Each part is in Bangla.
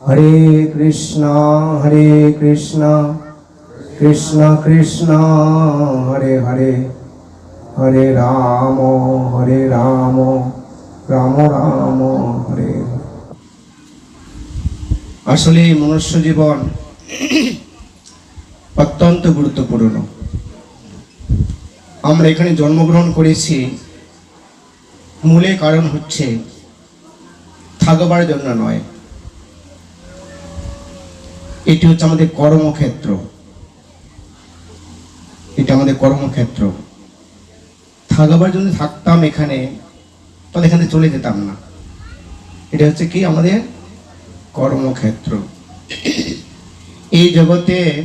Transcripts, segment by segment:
হরে কৃষ্ণ হরে কৃষ্ণ কৃষ্ণ কৃষ্ণ, হরে হরে হরে রাম হরে রাম রাম রাম, হরে। আসলে মনুষ্য জীবন অত্যন্ত গুরুত্বপূর্ণ আমরা এখানে জন্মগ্রহণ করেছি, মূলে কারণ হচ্ছে থাকবার জন্য নয় এটি হচ্ছে আমাদের কর্মক্ষেত্র। এটা আমাদের কর্মক্ষেত্র। থাকাবার জন্য থাকতাম এখানে, তাহলে এখানে চলে যেতাম না। এটা হচ্ছে কি আমাদের কর্মক্ষেত্র। এই জগতে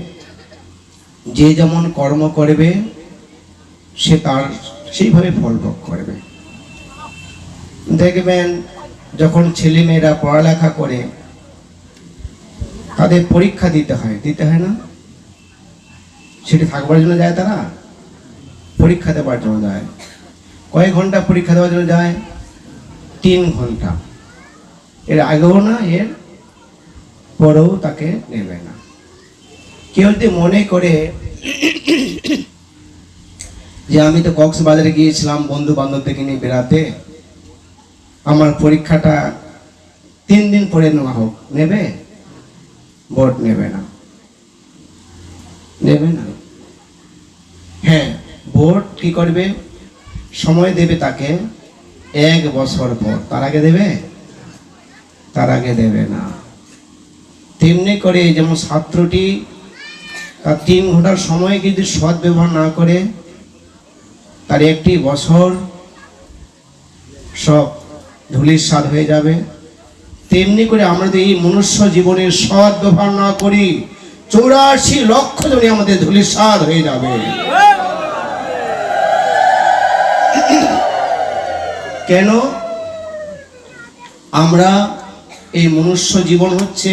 যে যেমন কর্ম করবে, সে তার সেইভাবে ফল ভোগ করবে। দেখবেন, যখন ছেলে মেয়েরা পড়ালেখা করে তাদের পরীক্ষা দিতে হয়। দিতে হয় না? সেটি থাকবার জন্য যায় তারা? পরীক্ষা দেওয়ার জন্য যায়। কয়েক ঘণ্টা পরীক্ষা দেওয়ার জন্য যায়? তিন ঘণ্টা। এর আগেও না, এর পরেও তাকে নেবে না। কেউ যদি মনে করে যে আমি তো কক্সবাজারে গিয়েছিলাম বন্ধু বান্ধবদেরকে নিয়ে বেড়াতে, আমার পরীক্ষাটা তিন দিন পরে নেওয়া হোক, নেবে? বোর্ড নেবে না। নেবে না? হ্যাঁ ভোট কি করবে? সময় দেবে তাকে এক বছর পর। তার আগে দেবে? তার আগে দেবে না। তেমনি করে যেমন ছাত্রটি তার তিন ঘণ্টার সময় যদি সৎ ব্যবহার না করে, তার একটি বছর সব ধুলির স্বাদ হয়ে যাবে। তেমনি করে আমরা এই মনুষ্য জীবনের সৎ ব্যবহার না করি, চৌরাশি লক্ষ জনে আমাদের ধুলির স্বাদ হয়ে যাবে। কেন? আমরা এই মনুষ্য জীবন হচ্ছে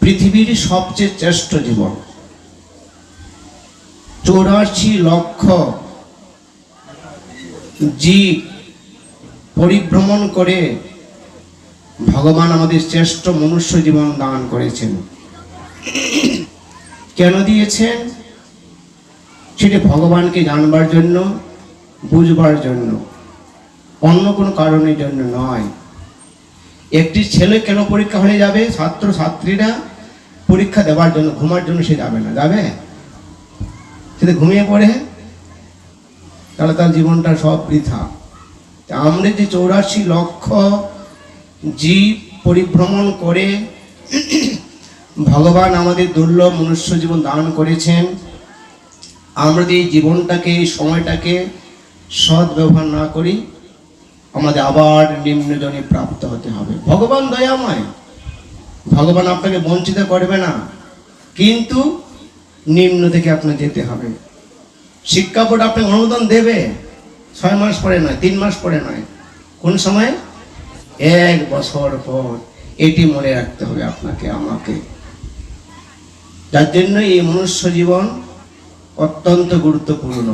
পৃথিবীর সবচেয়ে শ্রেষ্ঠ জীবন। চৌরাশি লক্ষ জীব পরিভ্রমণ করে ভগবান আমাদের শ্রেষ্ঠ মনুষ্য জীবন দান করেছেন। কেন দিয়েছেন? সেটি ভগবানকে জানবার জন্য, বুঝবার জন্য, অন্য কোনো কারণের জন্য নয়। একটি ছেলে কেন পরীক্ষা হয়ে যাবে? ছাত্র ছাত্রীরা পরীক্ষা দেওয়ার জন্য, ঘুমার জন্য সে যাবে না। যাবে? সেটা ঘুমিয়ে পড়ে, তাহলে তার জীবনটা সব বৃথা। আমরা যে চৌরাশি লক্ষ জীব পরিভ্রমণ করে ভগবান আমাদের দুর্লভ মনুষ্য জীবন দান করেছেন। আমরা এই জীবনটাকে এই সময়টাকে সৎ ব্যবহার না করি, আমাদের আবার নিম্নজনে প্রাপ্ত হতে হবে। ভগবান দয়াময়। ভগবান আপনাকে বঞ্চিত করবে না, কিন্তু নিম্ন থেকে আপনাকে যেতে হবে। শিক্ষা বোর্ড আপনাকে অনুমোদন দেবে। ছয় মাস পরে নয়, তিন মাস পরে নয়। কোন সময়? এক বছর পর এটি মনে রাখতে হবে আপনাকে, আমাকে। যার জন্য এই মনুষ্য জীবন অত্যন্ত গুরুত্বপূর্ণ।